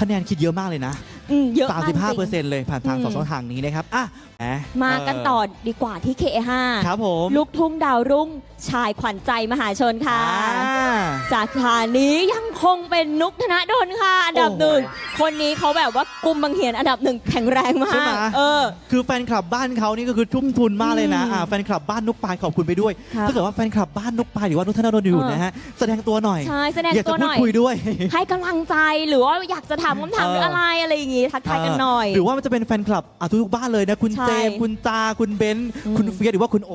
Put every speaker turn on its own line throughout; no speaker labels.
คะแนนคิดเยอะมากเลยนะ
อืมเยอะมากจริง
35เปอร์เซ็นต์เลยผ่านทาง
อืม
สองช่องทางนี้นะครับอะแห
มากันต่อดีกว่าที่ K5
ครับผม
ลูกทุ่งดาวรุ่งชายขวัญใจมหาชนค่ะ
อ่า
สาขานี้ยังคงเป็นนุกธนดลค่ะ อันดับ
โอ้โห
หนึ่ง คนนี้เขาแบบว่ากุมบังเหียนอันดับหนึ่งแข็งแรงมา
ใช่ไหม
ก เออ
คือแฟนคลับบ้านเขานี่ก็คือทุ่มทุนมากเลยนะ
อืม
อ่าแฟนคลับบ้านนุกปายขอบคุณไปด้วย
ครับ
ถ้าเกิดว่าแฟนคลับบ้านนุกปายหรือว่านุกธนดลอยู่
เออ
นะฮะแสดงตัวหน่อย
ใช่แสดง
อยาก
ตั
จะ
ว
พู
ห
ด
น่อย
คุยด้วย
ให้กำลังใจหรือว่าอยากจะถามคำถามหรืออะไรอะไรอย่างงี้ทักทายกันหน่อย
หรือว่ามันจะเป็นแฟนคลับอะทุกๆบ้านเลยนะ คุณ
ใช่
เจมส์คุณจา คุณเบนซ์
อืม
คุณเฟียสหรือว่าคุณโอ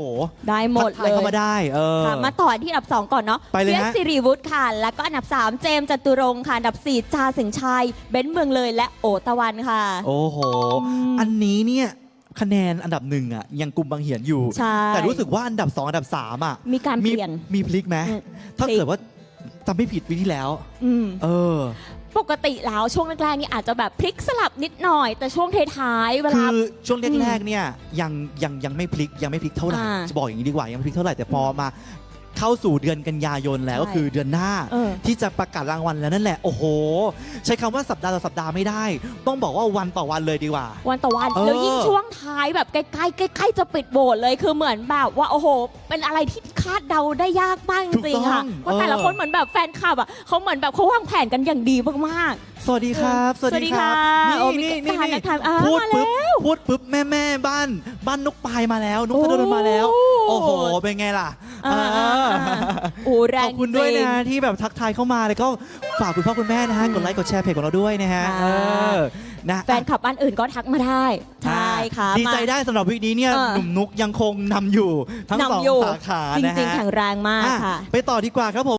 ได้หมด
ทักทา
เลย
เข้ามาได้เออ
ค่ะมาต่อที่อันดับ 2 ก่อนเนาะ
ไปเลย
เฟียส
ฮะ
สิริวุฒิค่ะ แล้วก็อันดับ 3 เจมส์จตุรงค์ค่ะ อันดับ 4 จาสิงห์ชัย เบ้นเมืองเลยและโอตะวันค่ะ
โอ้โห
อืม
อันนี้เนี่ยคะแนนอันดับหนึ่งอะยังกลุ่มบางเหียนอยู่
ใช่
แต่รู้สึกว่าอันดับสองอันดับสามอะ
มีการเป
มี
ลี่ยน
มีพลิกไหม
อืม
ถ้า
พลิก
เกิดว่าจำไม่ผิดปีที่แล้ว
อืม
เออ
ปกติแล้วช่วงแรกๆนี่อาจจะแบบพลิกสลับนิดหน่อย แต่ช่วงท้ายๆเว
คื
ลา
อช่วงแรกๆเนี่ยยังยังยังไม่พลิกยังไม่พลิกเท่าไหร่
อ่า
จะบอกอย่างนี้ดีกว่ายังไม่พลิกเท่าไหร่แต่พอมา เข้าสู่เดือนกันยายนแล้ว
ใช่
ก็คือเดือนหน้า
เออ
ที่จะประกาศรางวัลแล้วนั่นแหละโอ้โห ใช้คำว่าสัปดาห์ต่อสัปดาห์ไม่ได้ ต้องบอกว่าวันต่อวันเลยดีกว่า
วันต่อวัน
เออ
แล้วยิ่งช่วงท้ายแบบใกล้ๆใกล้ๆจะปิดโบสถ์เลยคือเหมือนแบบว่าโอ้โห เป็นอะไรที่คาดเดาได้ยากมากจ
ถูก
ริง
ต้อง
ๆค่ะเพราะแต่ละ
เออ
คนเหมือนแบบแฟนคลับอะเขาเหมือนแบบเขาวางแผนกันอย่างดีมาก
สวัสดีครับสวัสดีครับ
สวัสดีค่ะโอ้มี
นี่นี่
การ
นี่
ทักทายอ่า
พูด
มาแล้ว
ปุ๊บพูดปุ๊บแม่แม่บ้านบ้านนกปลายมาแล้วนกกระโดนมาแล้ว
โอ้
โอ้โหเป็นไงล่ะ
ๆอ่า
เออ
ๆๆโอ้แร
ข
ง
อบคุณด้วย
จริง
นะที่แบบทักทายเข้ามาแล้วก็ฝากคุณพ่อคุณแม่นะฮะ
อืม
กดไลค์กดแชร์เพจของเราด้วยนะฮะ
ค่ะ
เออนะ
แฟนคลับบ้านอื่นก็ทักมาได้ใช่ค่ะ
ดีใจ
มา
ได้สำหรับวิกนี้เนี่ย
เออ
หนุ่มนุกยังคงนำอยู่ทั้งสอง
นำอยู่
สาขา
จ
นะ
ริง
ฮะ
ๆแข็งแรงมาก
อะ
ค่ะ
ไปต่อดีกว่าครับผม